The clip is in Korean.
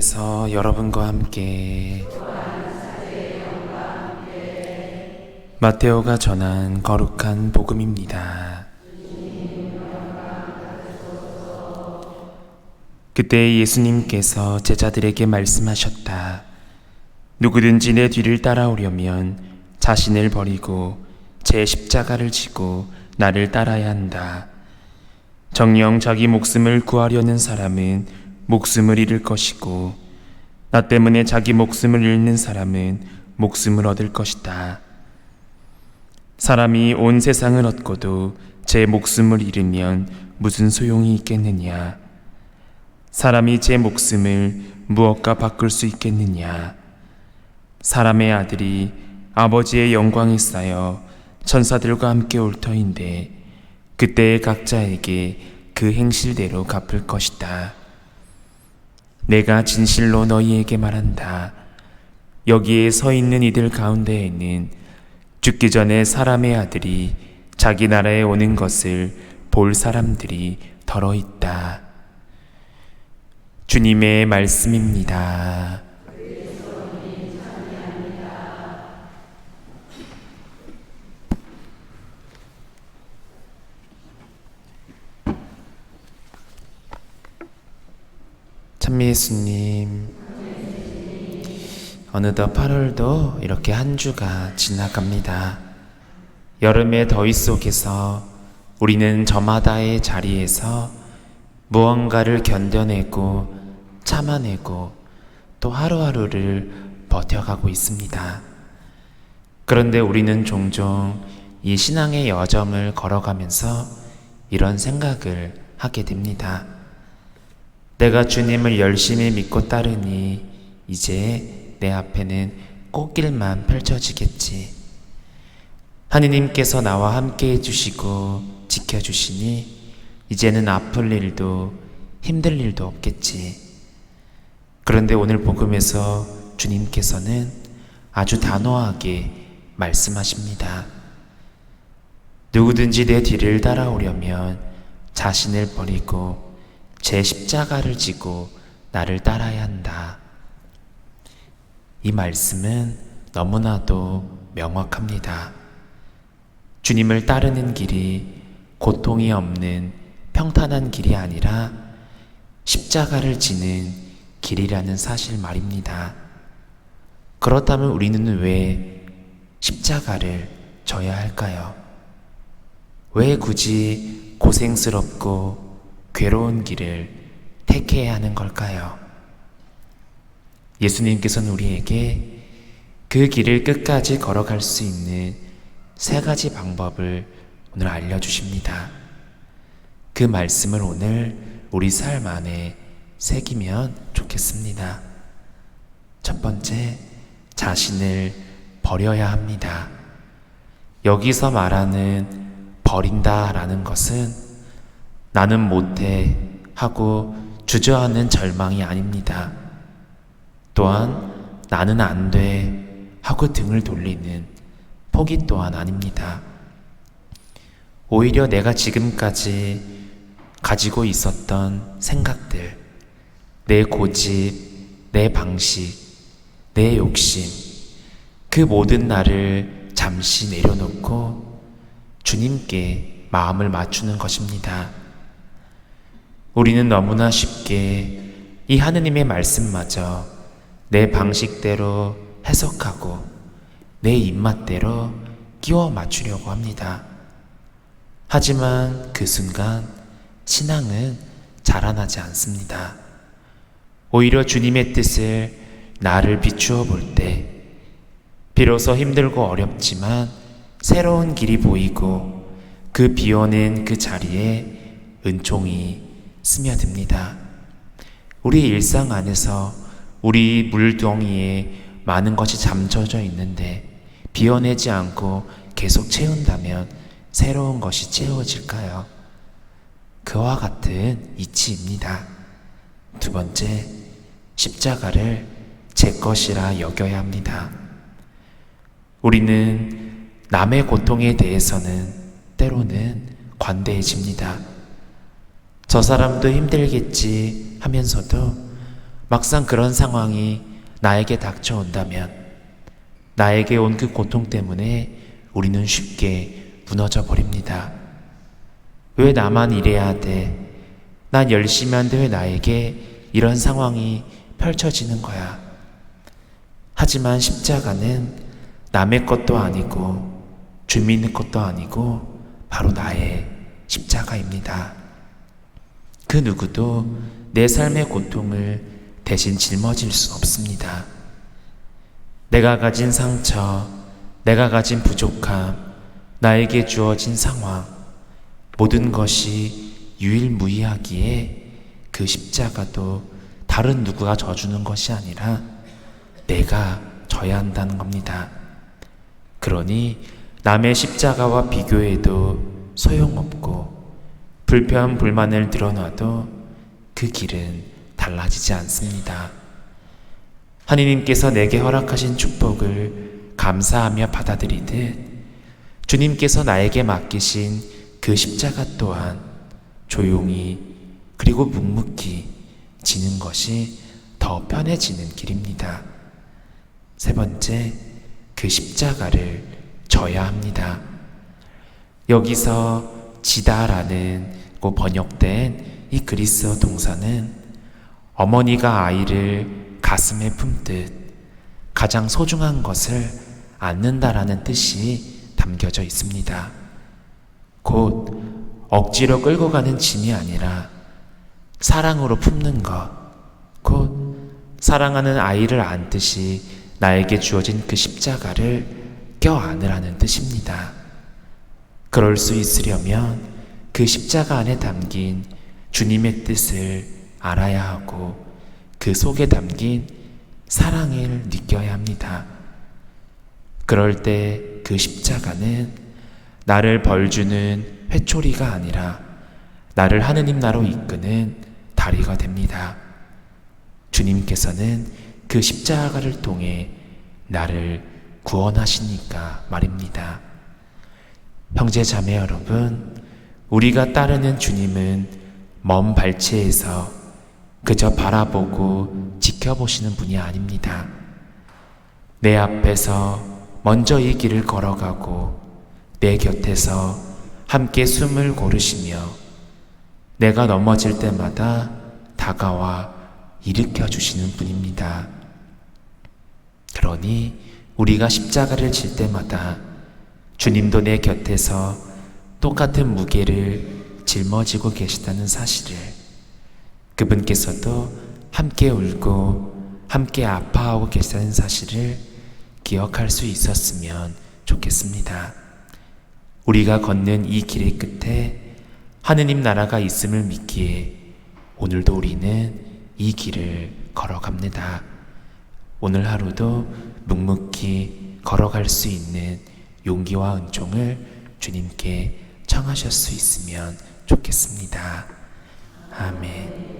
그래서 여러분과 함께 마테오가 전한 거룩한 복음입니다. 그때 예수님께서 제자들에게 말씀하셨다. 누구든지 내 뒤를 따라오려면 자신을 버리고 제 십자가를 지고 나를 따라야 한다. 정령 자기 목숨을 구하려는 사람은 목숨을 잃을 것이고 나 때문에 자기 목숨을 잃는 사람은 목숨을 얻을 것이다. 사람이 온 세상을 얻고도 제 목숨을 잃으면 무슨 소용이 있겠느냐? 사람이 제 목숨을 무엇과 바꿀 수 있겠느냐? 사람의 아들이 아버지의 영광에 쌓여 천사들과 함께 올 터인데 그때 각자에게 그 행실대로 갚을 것이다. 내가 진실로 너희에게 말한다. 여기에 서 있는 이들 가운데에는 죽기 전에 사람의 아들이 자기 나라에 오는 것을 볼 사람들이 덜어 있다. 주님의 말씀입니다. 참미 예수님 어느덧 8월도 이렇게 한 주가 지나갑니다. 여름의 더위 속에서 우리는 저마다의 자리에서 무언가를 견뎌내고 참아내고 또 하루하루를 버텨가고 있습니다. 그런데 우리는 종종 이 신앙의 여정을 걸어가면서 이런 생각을 하게 됩니다. 내가 주님을 열심히 믿고 따르니 이제 내 앞에는 꽃길만 펼쳐지겠지. 하느님께서 나와 함께 해주시고 지켜주시니 이제는 아플 일도 힘들 일도 없겠지. 그런데 오늘 복음에서 주님께서는 아주 단호하게 말씀하십니다. 누구든지 내 뒤를 따라오려면 자신을 버리고 제 십자가를 지고 나를 따라야 한다. 이 말씀은 너무나도 명확합니다. 주님을 따르는 길이 고통이 없는 평탄한 길이 아니라 십자가를 지는 길이라는 사실 말입니다. 그렇다면 우리는 왜 십자가를 져야 할까요? 왜 굳이 고생스럽고 괴로운 길을 택해야 하는 걸까요? 예수님께서는 우리에게 그 길을 끝까지 걸어갈 수 있는 세 가지 방법을 오늘 알려주십니다. 그 말씀을 오늘 우리 삶 안에 새기면 좋겠습니다. 첫 번째, 자신을 버려야 합니다. 여기서 말하는 버린다 라는 것은 나는 못해 하고 주저하는 절망이 아닙니다. 또한 나는 안 돼 하고 등을 돌리는 포기 또한 아닙니다. 오히려 내가 지금까지 가지고 있었던 생각들, 내 고집, 내 방식, 내 욕심, 그 모든 나를 잠시 내려놓고 주님께 마음을 맞추는 것입니다. 우리는 너무나 쉽게 이 하느님의 말씀마저 내 방식대로 해석하고 내 입맛대로 끼워 맞추려고 합니다. 하지만 그 순간 신앙은 자라나지 않습니다. 오히려 주님의 뜻을 나를 비추어 볼 때, 비로소 힘들고 어렵지만 새로운 길이 보이고 그 비오는 그 자리에 은총이 스며듭니다. 우리 일상 안에서 우리 물동이에 많은 것이 잠젖어 있는데 비워내지 않고 계속 채운다면 새로운 것이 채워질까요? 그와 같은 이치입니다. 두 번째, 십자가를 제 것이라 여겨야 합니다. 우리는 남의 고통에 대해서는 때로는 관대해집니다. 저 사람도 힘들겠지 하면서도 막상 그런 상황이 나에게 닥쳐온다면 나에게 온 그 고통 때문에 우리는 쉽게 무너져 버립니다. 왜 나만 이래야 돼? 난 열심히 한데 왜 나에게 이런 상황이 펼쳐지는 거야? 하지만 십자가는 남의 것도 아니고 주민의 것도 아니고 바로 나의 십자가입니다. 그 누구도 내 삶의 고통을 대신 짊어질 수 없습니다. 내가 가진 상처, 내가 가진 부족함, 나에게 주어진 상황, 모든 것이 유일무이하기에 그 십자가도 다른 누구가 져주는 것이 아니라 내가 져야 한다는 겁니다. 그러니 남의 십자가와 비교해도 소용없고 불편 불만을 드러놔도 그 길은 달라지지 않습니다. 하느님께서 내게 허락하신 축복을 감사하며 받아들이듯 주님께서 나에게 맡기신 그 십자가 또한 조용히 그리고 묵묵히 지는 것이 더 편해지는 길입니다. 세 번째, 그 십자가를 져야 합니다. 여기서 지다라는 고 번역된 이 그리스어 동사는 어머니가 아이를 가슴에 품듯 가장 소중한 것을 안는다라는 뜻이 담겨져 있습니다. 곧 억지로 끌고 가는 짐이 아니라 사랑으로 품는 것, 곧 사랑하는 아이를 안듯이 나에게 주어진 그 십자가를 껴안으라는 뜻입니다. 그럴 수 있으려면 그 십자가 안에 담긴 주님의 뜻을 알아야 하고 그 속에 담긴 사랑을 느껴야 합니다. 그럴 때 그 십자가는 나를 벌주는 회초리가 아니라 나를 하느님 나로 이끄는 다리가 됩니다. 주님께서는 그 십자가를 통해 나를 구원하시니까 말입니다. 형제 자매 여러분, 우리가 따르는 주님은 먼 발치에서 그저 바라보고 지켜보시는 분이 아닙니다. 내 앞에서 먼저 이 길을 걸어가고 내 곁에서 함께 숨을 고르시며 내가 넘어질 때마다 다가와 일으켜 주시는 분입니다. 그러니 우리가 십자가를 질 때마다 주님도 내 곁에서 똑같은 무게를 짊어지고 계시다는 사실을 그분께서도 함께 울고 함께 아파하고 계시다는 사실을 기억할 수 있었으면 좋겠습니다. 우리가 걷는 이 길의 끝에 하느님 나라가 있음을 믿기에 오늘도 우리는 이 길을 걸어갑니다. 오늘 하루도 묵묵히 걸어갈 수 있는 용기와 은총을 주님께 청하실 수 있으면 좋겠습니다. 아멘.